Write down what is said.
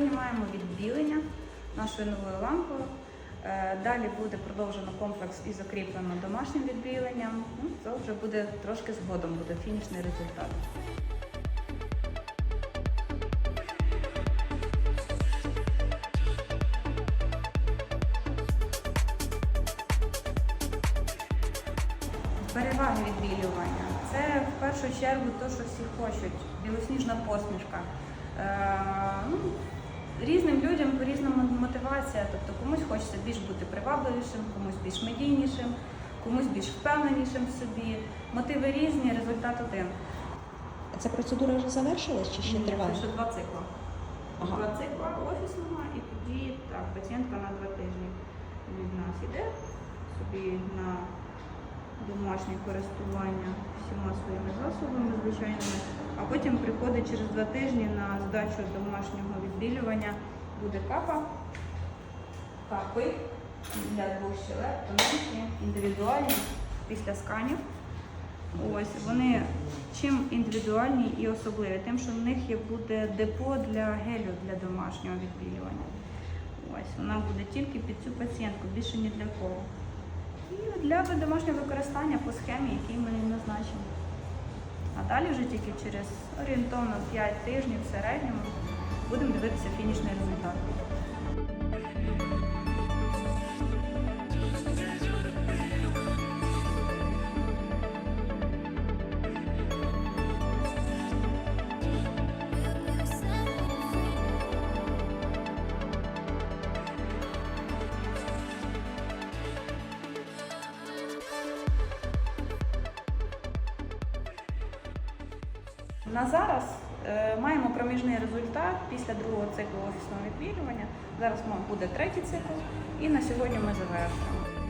Знімаємо відділення нашою новою лампою. Е, Далі буде продовжено комплекс і закріплено домашнім відділенням. Ну, це вже буде трошки згодом, буде фінішний результат. Переваги відбілювання. Це в першу чергу те, що всі хочуть. Білосніжна посмішка. Різним людям по-різному мотивація. Тобто комусь хочеться більш бути привабливішим, комусь більш медійнішим, комусь більш впевненішим в собі. Мотиви різні, результат один. А Ця процедура вже завершилась чи ще Ні, триває? Це ще два цикла. Ага. Два цикла офісного і тоді так, пацієнтка на два тижні від нас іде собі на домашнє користування всіма своїми засобами звичайними, а потім приходить через два тижні на здачу домашнього відбілювання. Буде капа, капи для двох щелеп, тоненькі, індивідуальні після сканів. Ось вони чим індивідуальні і особливі, тим, що в них є буде депо для гелю для домашнього відбілювання. Ось вона буде тільки під цю пацієнтку, більше ні для кого. І для домашнього використання по схемі, якій ми назначимо. А далі вже тільки через орієнтовно 5 тижнів в середньому будемо дивитися фінішний результат. На зараз е, маємо проміжний результат після другого циклу офісного відвідування. Зараз буде третій цикл, і на сьогодні ми завершуємо.